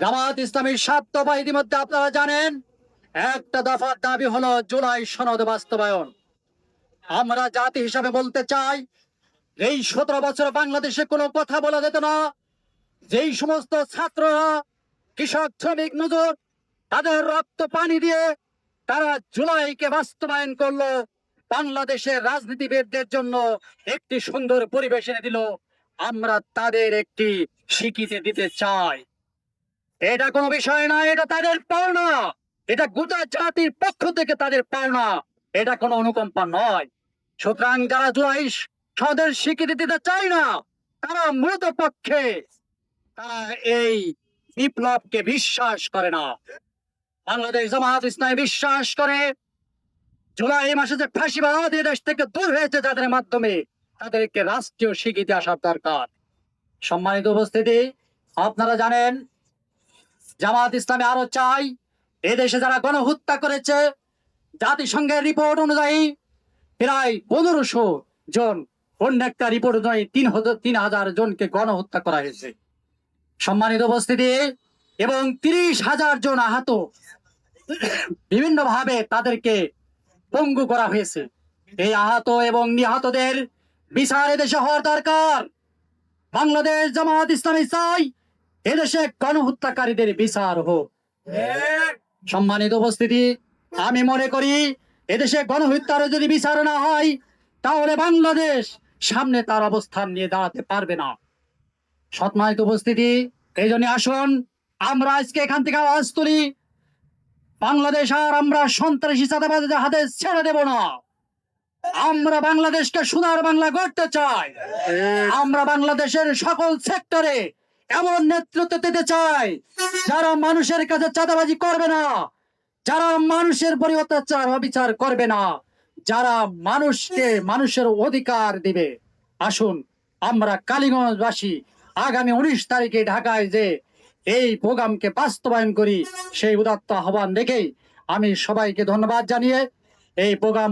জামাত ইসলামীর সাত দফা ইতিমধ্যে আপনারা জানেন, একটা দফার দাবি হলো জুলাই সনদ বাস্তবায়ন। আমরা জাতি হিসাবে বলতে চাই, এই সতেরো বছর বাংলাদেশে কোনো কথা বলা যেত না। যেই সমস্ত ছাত্ররা, কৃষক, শ্রমিক নজর তাদের রক্ত পানি দিয়ে তারা জুলাইকে বাস্তবায়ন করল, বাংলাদেশের রাজনীতিবিদদের জন্য একটি সুন্দর পরিবেশ এনে দিল। আমরা তাদের একটি স্বীকৃতি দিতে চাই। এটা কোনো বিষয় না, এটা তাদের পাওনা। এটা গোটা জাতির পক্ষ থেকে তাদের পাওনা। এটা কোনো অনুকম্পা নয়। সুতরাং যারা জুলাই সদের স্বীকৃতি দিতে চায় না, তারা মূলত পক্ষে, তারা এই বিপ্লবকে বিশ্বাস করে না। বাংলাদেশ জামাত ইসলামী বিশ্বাস করে, জুলাই মাসে যে ফাঁসিবাদ দেশ থেকে দূর হয়েছে যাদের মাধ্যমে তাদেরকে রাষ্ট্রীয় স্বীকৃতি আসার দরকার। সম্মানিত উপস্থিতি, আপনারা জানেন জামাত ইসলামী আরও চাই। এদেশে যারা গণহত্যা করেছে, জাতিসংঘের রিপোর্ট অনুযায়ী প্রায় পনেরোশো জন, অন্য একটা রিপোর্ট অনুযায়ী তিন তিন হাজার জনকে গণহত্যা করা হয়েছে। সম্মানিত উপস্থিতি, এবং তিরিশ হাজার জন আহত। বিভিন্ন ভাবে তাদেরকে পঙ্গু করা হয়েছে। এই আহত এবং নিহতদের বিচার এদেশে হওয়ার দরকার। বাংলাদেশ জামাত ইসলামী চাই এদেশে গণহত্যাকারীদের বিচার হোক। সম্মানিত উপস্থিতি আমি মনে করি এদেশে গণহত্যার যদি বিচার না হয় তাহলে বাংলাদেশ সামনে তার অবস্থান নিয়ে দাঁড়াতে পারবে না। সম্মানিত উপস্থিতি এই জন্য আসুন আমরা আজকে এখান থেকে আওয়াজ তুলি বাংলাদেশ আর আমরা সন্ত্রাসী চাঁদাবাজদের হাতে ছেড়ে দেব না। আমরা বাংলাদেশকে সোনার বাংলা গড়তে চাই। আমরা বাংলাদেশের সকল সেক্টরে এমন নেতৃত্ব দিতে চাই, যারা মানুষের কাছে চাঁদাবাজি করবে না, যারা মানুষের পরি অত্যাচার অবিচার করবে না, যারা মানুষকে মানুষের অধিকার দিবে। আসুন, আমরা কালীগঞ্জবাসী আগামী উনিশ তারিখে ঢাকায় যে এই প্রোগ্রামকে বাস্তবায়ন করি, সেই উদাত্ত আহ্বান দেখেই আমি সবাইকে ধন্যবাদ জানিয়ে এই প্রোগ্রাম